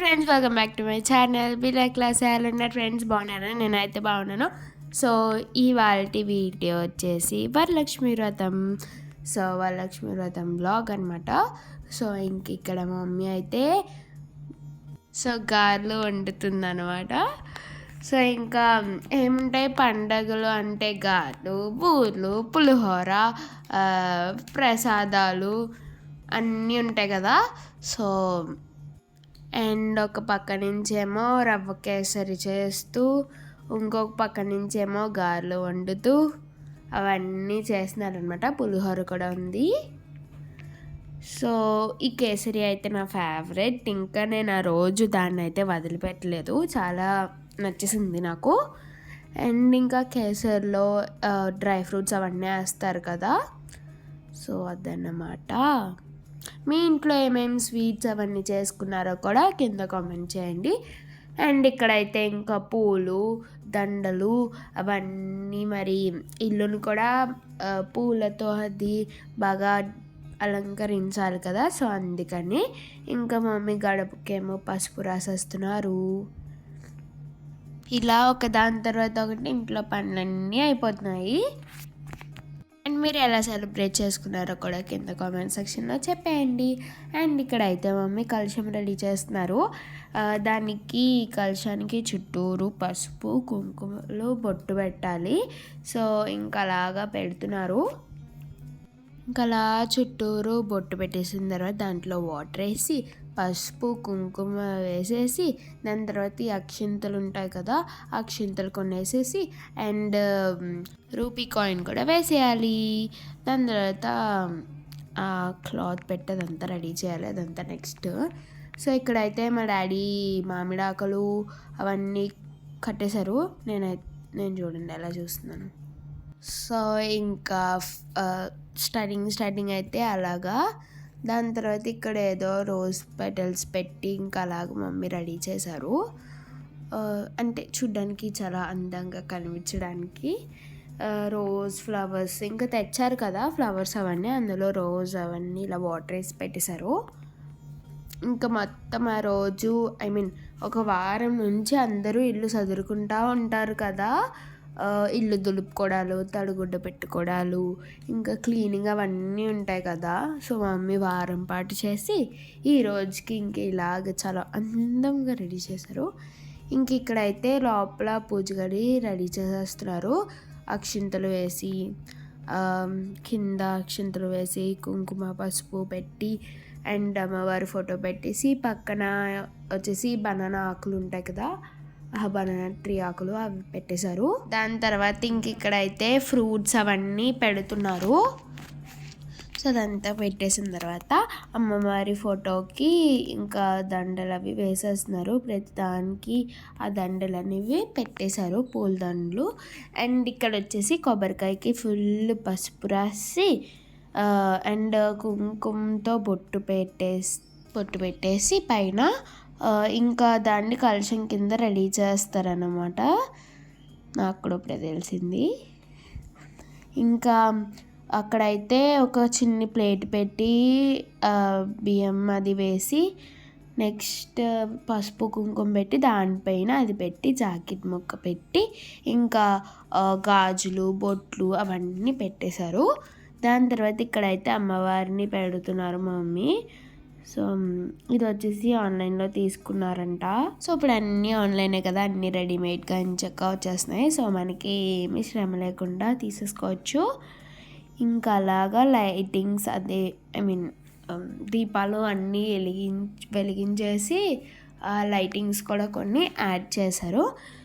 Friends welcome back to my channel. బిలా class ఉన్న friends బాగున్నాను నేనైతే బాగున్నాను. సో ఇవాళ వీడియో వచ్చేసి వరలక్ష్మి వ్రతం. సో వరలక్ష్మి వ్రతం బ్లాగ్ అనమాట సో ఇంక ఇక్కడ మమ్మీ అయితే సో గారెలు వండుతుంది అనమాట సో ఇంకా ఏముంటాయి? పండగలు అంటే గారెలు బూర్లు పులిహోర ప్రసాదాలు అన్నీ ఉంటాయి కదా. సో అండ్ ఒక పక్క నుంచేమో రవ్వ కేసరి చేస్తూ ఇంకొక పక్క నుంచేమో గారెలు వండుతూ అవన్నీ చేస్తున్నారనమాట పులిహోర కూడా ఉంది. సో ఈ కేసరి అయితే నా ఫేవరెట్. ఇంకా నేను ఆ రోజు దాన్ని అయితే వదిలిపెట్టలేదు. చాలా నచ్చేసింది నాకు. అండ్ ఇంకా కేసరిలో డ్రై ఫ్రూట్స్ అవన్నీ వేస్తారు కదా. సో అదన్నమాట. మీ ఇంట్లో ఏమేమి స్వీట్స్ అవన్నీ చేసుకున్నారో కూడా కింద కామెంట్ చేయండి. అండ్ ఇక్కడైతే ఇంకా పూలు దండలు అవన్నీ మరి ఇల్లును కూడా పూలతో అది బాగా అలంకరించాలి కదా సో అందుకని ఇంకా మమ్మీ గడపకేమో పసుపు రాసేస్తున్నారు. ఇలా ఒక దాని తర్వాత ఒకటి ఇంట్లో పనులన్నీ అయిపోతున్నాయి. మీరు ఎలా సెలబ్రేట్ చేసుకున్నారో కూడా కింద కామెంట్ సెక్షన్లో చెప్పేయండి. అండ్ ఇక్కడ అయితే మమ్మీ కలుషం రెడీ చేస్తున్నారు. దానికి కలుషానికి చుట్టూరు పసుపు కుంకుమలు బొట్టు పెట్టాలి. సో ఇంకా అలాగా పెడుతున్నారు. ఇంకా అలా చుట్టూరు బొట్టు పెట్టేసిన తర్వాత దాంట్లో వాటర్ వేసి పసుపు కుంకుమ వేసేసి దాని తర్వాత ఈ అక్షింతలు ఉంటాయి కదా అక్షింతలు కొన్ని వేసేసి అండ్ రూపీ కాయిన్ కూడా వేసేయాలి. దాని తర్వాత ఆ క్లాత్ పెట్టేదంతా రెడీ చేయాలి అదంతా నెక్స్ట్. సో ఇక్కడైతే మా డాడీ మామిడాకలు అవన్నీ కట్టేశారు. నేనైతే నేను చూడండి ఎలా చూస్తున్నాను. సో ఇంకా స్టార్టింగ్ స్టార్టింగ్ అయితే అలాగా దాని తర్వాత ఇక్కడ ఏదో రోజ్ పెటల్స్ పెట్టి ఇంకా అలాగ మమ్మీ రెడీ చేశారు. అంటే చూడ్డానికి చాలా అందంగా కనిపించడానికి రోజ్ ఫ్లవర్స్ ఇంకా తెచ్చారు కదా ఫ్లవర్స్ అవన్నీ అందులో రోజ్ అవన్నీ ఇలా వాటర్ వేసి పెట్టేశారు. ఇంకా మొత్తం ఆ రోజు ఐ మీన్ ఒక వారం నుంచి అందరూ ఇల్లు చదురుకుంటా ఉంటారు కదా. ఇల్లు దులుపుకోవడాలు తడుగుడ్డ పెట్టుకోవడాలు ఇంకా క్లీనింగ్ అవన్నీ ఉంటాయి కదా. సో మా మమ్మీ వారం పాటు చేసి ఈ రోజుకి ఇంక ఇలాగ చాలా అందంగా రెడీ చేశారు. ఇంక ఇక్కడైతే లోపల పూజ గడి రెడీ చేసేస్తున్నారు. అక్షింతలు వేసి కింద అక్షింతలు వేసి కుంకుమ పసుపు పెట్టి అండ్ అమ్మవారి ఫోటో పెట్టేసి పక్కన వచ్చేసి బనానా ఆకులు ఉంటాయి కదా. బనానా ట్రీ ఆకులు అవి పెట్టేశారు. దాని తర్వాత ఇంక అయితే ఫ్రూట్స్ అవన్నీ పెడుతున్నారు. సో అదంతా పెట్టేసిన తర్వాత అమ్మవారి ఫోటోకి ఇంకా దండలు అవి వేసేస్తున్నారు. ప్రతి దానికి ఆ దండలు అనేవి పెట్టేశారు పూల దండలు. అండ్ ఇక్కడ వచ్చేసి కొబ్బరికాయకి ఫుల్ పసుపు రాసి అండ్ కుంకుమతో బొట్టు పెట్టేసి బొట్టు పెట్టేసి పైన ఇంకా దాన్ని కలుషం కింద రెడీ చేస్తారనమాట నాకు కూడా ఇప్పుడే తెలిసింది. ఇంకా అక్కడైతే ఒక చిన్ని ప్లేట్ పెట్టి బియ్యం అది వేసి నెక్స్ట్ పసుపు కుంకుమ పెట్టి దానిపైన అది పెట్టి జాకెట్ ముక్క పెట్టి ఇంకా గాజులు బొట్లు అవన్నీ పెట్టేశారు. దాని తర్వాత ఇక్కడైతే అమ్మవారిని పెడుతున్నారు మమ్మీ. సో ఇది వచ్చేసి ఆన్లైన్లో తీసుకున్నారంట. సో ఇప్పుడు అన్నీ ఆన్లైనే కదా అన్నీ రెడీమేడ్గా ఇంచక్క వచ్చేస్తున్నాయి. సో మనకి ఏమి శ్రమ లేకుండా తీసేసుకోవచ్చు. ఇంకా అలాగా లైటింగ్స్ అదే ఐ మీన్ దీపాలు అన్నీ వెలిగిం వెలిగించేసి ఆ లైటింగ్స్ కూడా కొన్ని యాడ్ చేశారు.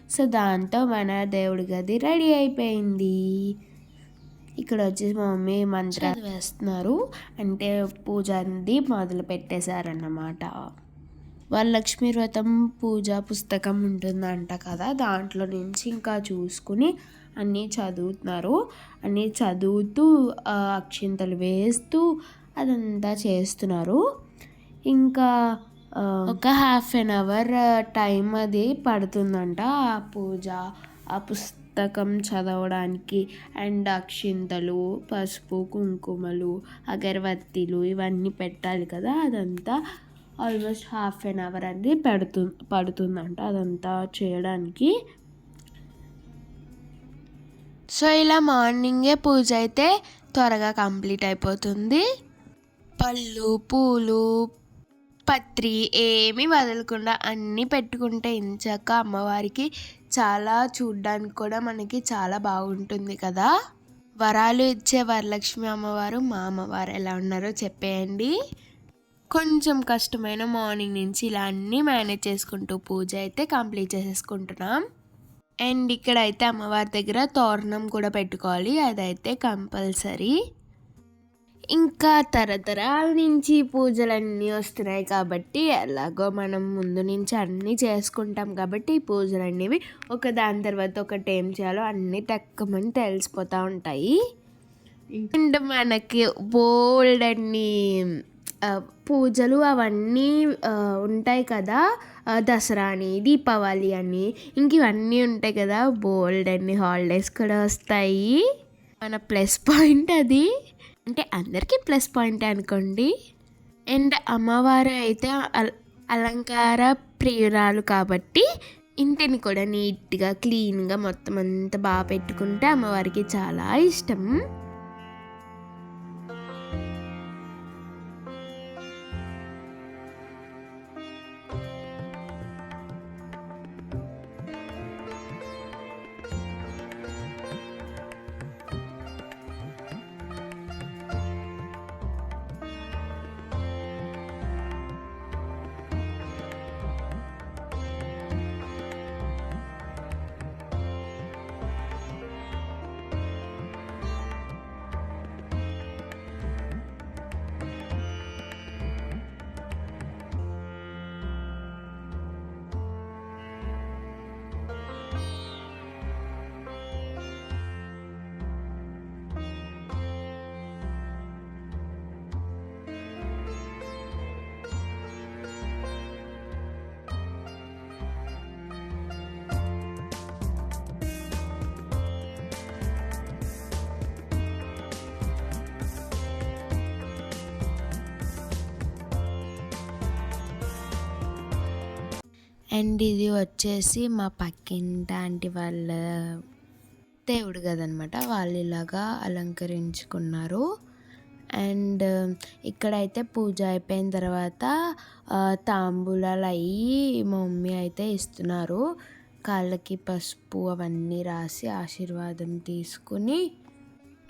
సో దాంతో మన దేవుడి గది రెడీ అయిపోయింది. ఇక్కడ వచ్చేసి మా మమ్మీ మంత్రాలు వేస్తున్నారు. అంటే పూజ అనేది మొదలు పెట్టేశారన్నమాట. వరలక్ష్మి వ్రతం పూజా పుస్తకం ఉంటుందంట కదా దాంట్లో నుంచి ఇంకా చూసుకుని అన్నీ చదువుతున్నారు. అన్నీ చదువుతూ అక్షింతలు వేస్తూ అదంతా చేస్తున్నారు. ఇంకా ఒక హాఫ్ అన్ అవర్ టైం అది పడుతుందంట ఆ పూజ ఆ పుస్తకం పుస్తకం చదవడానికి అండ్ అక్షింతలు పసుపు కుంకుమలు అగరబత్తీలు ఇవన్నీ పెట్టాలి కదా. అదంతా ఆల్మోస్ట్ హాఫ్ అన్ అవర్ అనేది పెడుతు పడుతుందంట అదంతా చేయడానికి. సో ఇలా మార్నింగే పూజ అయితే త్వరగా కంప్లీట్ అయిపోతుంది. పళ్ళు పూలు పత్రి ఏమీ వదలకుండా అన్నీ పెట్టుకుంటే ఇంచాక అమ్మవారికి చాలా చూడ్డానికి కూడా మనకి చాలా బాగుంటుంది కదా? వరాలు ఇచ్చే వరలక్ష్మి అమ్మవారు మా అమ్మవారు ఎలా ఉన్నారో చెప్పేయండి. కొంచెం కష్టమైన మార్నింగ్ నుంచి ఇలా అన్నీ మేనేజ్ చేసుకుంటూ పూజ అయితే కంప్లీట్ చేసేసుకుంటున్నాం. అండ్ ఇక్కడ అయితే అమ్మవారి దగ్గర తోరణం కూడా పెట్టుకోవాలి. అదైతే కంపల్సరీ. ఇంకా తరతరాల నుంచి పూజలన్నీ వస్తున్నాయి కాబట్టి ఎలాగో మనం ముందు నుంచి అన్నీ చేసుకుంటాం కాబట్టి ఈ పూజలు అనేవి ఒక దాని తర్వాత ఒకటి ఏం చేయాలో అన్నీ తక్కువని తెలిసిపోతూ ఉంటాయి. అండ్ మనకి బోల్డ్ అన్ని పూజలు అవన్నీ ఉంటాయి కదా దసరా అని దీపావళి అని ఇంక ఇవన్నీ ఉంటాయి కదా బోల్డ్ అన్ని హాలిడేస్ కూడా వస్తాయి. మన ప్లస్ పాయింట్ అది. అంటే అందరికీ ప్లస్ పాయింట్ అనుకోండి. అండ్ అమ్మవారు అయితే అల అలంకార ప్రియురాలు కాబట్టి ఇంటిని కూడా నీట్గా క్లీన్గా మొత్తం అంతా బాగా పెట్టుకుంటే అమ్మవారికి చాలా ఇష్టం. అండ్ ఇది వచ్చేసి మా పక్కింటి ఆంటీ వాళ్ళ దేవుడు కదనమాట. వాళ్ళు ఇలాగా అలంకరించుకున్నారు. అండ్ ఇక్కడైతే పూజ అయిపోయిన తర్వాత తాంబూలాలు అయ్యి మమ్మీ అయితే ఇస్తున్నారు. కాళ్ళకి పసుపు అవన్నీ రాసి ఆశీర్వాదం తీసుకుని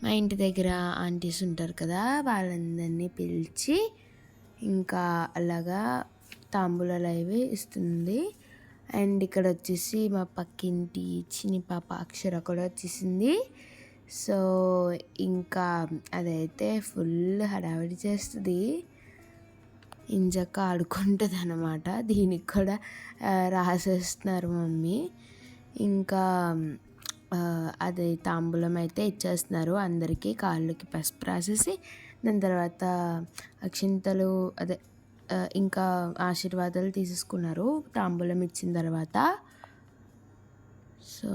మా ఇంటి దగ్గర ఆంటీస్ ఉంటారు కదా వాళ్ళందరినీ పిలిచి ఇంకా అలాగా తాంబూలాలు అవి ఇస్తుంది. అండ్ ఇక్కడ వచ్చేసి మా పక్కింటి చిన్ని పాప అక్షర కూడా వచ్చేసింది. సో ఇంకా అదైతే ఫుల్ హడావిడి చేస్తుంది. ఇంజక్క ఆడుకుంటుంది అనమాట దీనికి కూడా రాసేస్తున్నారు మమ్మీ. ఇంకా అది తాంబూలం అయితే ఇచ్చేస్తున్నారు. అందరికీ కాళ్ళకి పసుపు రాసేసి దాని తర్వాత అక్షింతలు అదే ఇంకా ఆశీర్వాదాలు తీసేసుకున్నారు. తాంబూలం ఇచ్చిన తర్వాత. సో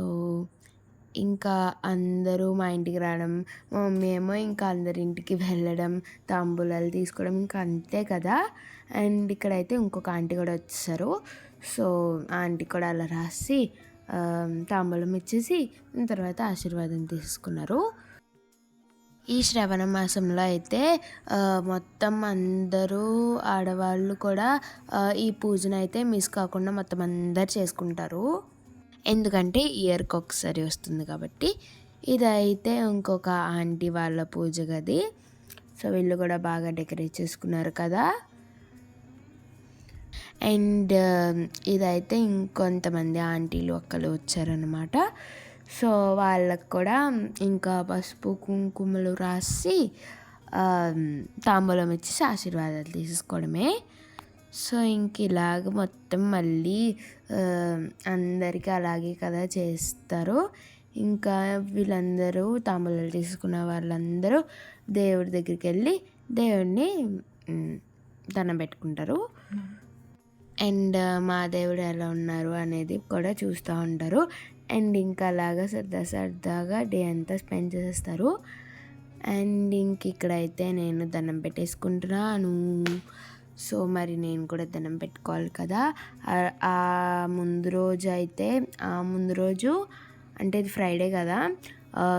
ఇంకా అందరూ మా ఇంటికి రావడం మా మమ్మీ ఏమో ఇంకా అందరి ఇంటికి వెళ్ళడం తాంబూలాలు తీసుకోవడం ఇంకా అంతే కదా. అండ్ ఇక్కడైతే ఇంకొక ఆంటీ కూడా వచ్చేసారు. సో ఆ ఆంటీ కూడా అలా రాసి తాంబూలం ఇచ్చేసి తర్వాత ఆశీర్వాదం తీసుకున్నారు ఈ శ్రవణ మాసంలో అయితే మొత్తం అందరూ ఆడవాళ్ళు కూడా ఈ పూజను అయితే మిస్ కాకుండా మొత్తం అందరు చేసుకుంటారు. ఎందుకంటే ఇయర్కి ఒకసారి వస్తుంది కాబట్టి. ఇదైతే ఇంకొక ఆంటీ వాళ్ళ పూజ గది. సో వీళ్ళు కూడా బాగా డెకరేట్ చేసుకున్నారు కదా. అండ్ ఇదైతే ఇంకొంతమంది ఆంటీలు అక్కలు వచ్చారనమాట సో వాళ్ళకు కూడా ఇంకా పసుపు కుంకుమలు రాసి తాంబూలం ఇచ్చేసి ఆశీర్వాదాలు తీసుకోవడమే. సో ఇంక ఇలాగ మొత్తం మళ్ళీ అందరికీ అలాగే కదా చేస్తారు. ఇంకా వీళ్ళందరూ తాంబూలాలు తీసుకున్న వాళ్ళందరూ దేవుడి దగ్గరికి వెళ్ళి దేవుడిని దండం పెట్టుకుంటారు. అండ్ మా దేవుడు ఎలా ఉన్నారు అనేది కూడా చూస్తూ ఉంటారు. అండ్ ఇంకా అలాగా సరదా సరదాగా డే అంతా స్పెండ్ చేసేస్తారు. అండ్ ఇంక ఇక్కడైతే నేను దండం పెట్టేసుకుంటున్నాను. సో మరి నేను కూడా దండం పెట్టుకోవాలి కదా. ఆ- ముందు రోజు అయితే ఆ ముందు రోజు అంటే ఇది ఫ్రైడే కదా.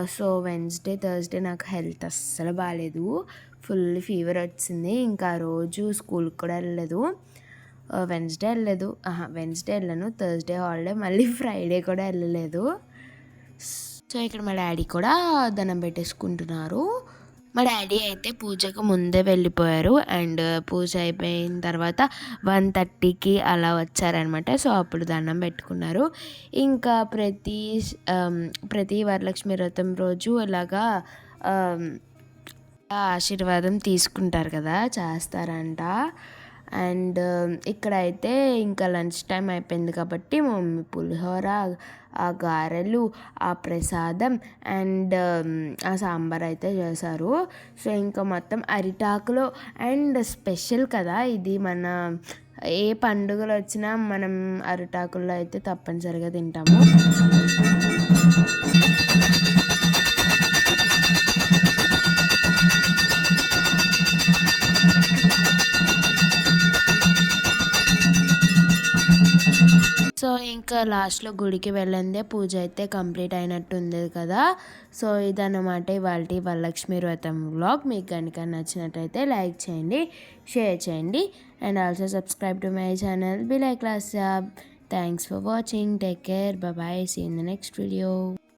సో వెన్స్డే థర్స్డే నాకు హెల్త్ అస్సలు బాగాలేదు ఫుల్ ఫీవర్ వచ్చింది. ఇంకా ఆ రోజు స్కూల్కి కూడా వెళ్ళలేదు. వెన్స్డే వెళ్ళలేదు. ఆహా, వెన్స్డే వెళ్ళాను. థర్స్డే హాలిడే మళ్ళీ ఫ్రైడే కూడా వెళ్ళలేదు. సో ఇక్కడ మా డాడీ కూడా దండం పెట్టేసుకుంటున్నారు. మా డాడీ అయితే పూజకు ముందే వెళ్ళిపోయారు. అండ్ పూజ అయిపోయిన తర్వాత వన్ థర్టీకి అలా వచ్చారనమాట. సో అప్పుడు దండం పెట్టుకున్నారు. ఇంకా ప్రతి ప్రతి వరలక్ష్మి వ్రతం రోజు ఇలాగా ఆశీర్వాదం తీసుకుంటారు కదా చేస్తారంట. అండ్ um, ఇక్కడ అయితే ఇంకా లంచ్ టైం అయిపోయింది కాబట్టి మా మమ్మీ పులిహోర ఆ గారెలు ఆ ప్రసాదం అండ్ um, ఆ సాంబార్ అయితే చేశారు. సో ఇంకా మొత్తం అరిటాకులో అండ్ స్పెషల్ కదా ఇది మన ఏ పండుగలు వచ్చినా మనం అరిటాకుల్లో అయితే తప్పనిసరిగా తింటాము. సో ఇంకా లాస్ట్లో గుడికి వెళ్ళిందే పూజ అయితే కంప్లీట్ అయినట్టు ఉంది కదా. సో ఇదన్నమాట ఇవాళ వరలక్ష్మి వ్రతం బ్లాగ్ మీకు కనుక నచ్చినట్టయితే లైక్ చేయండి షేర్ చేయండి. And also subscribe to my channel. Be like class thanks for watching. Take care. Bye see in the next video.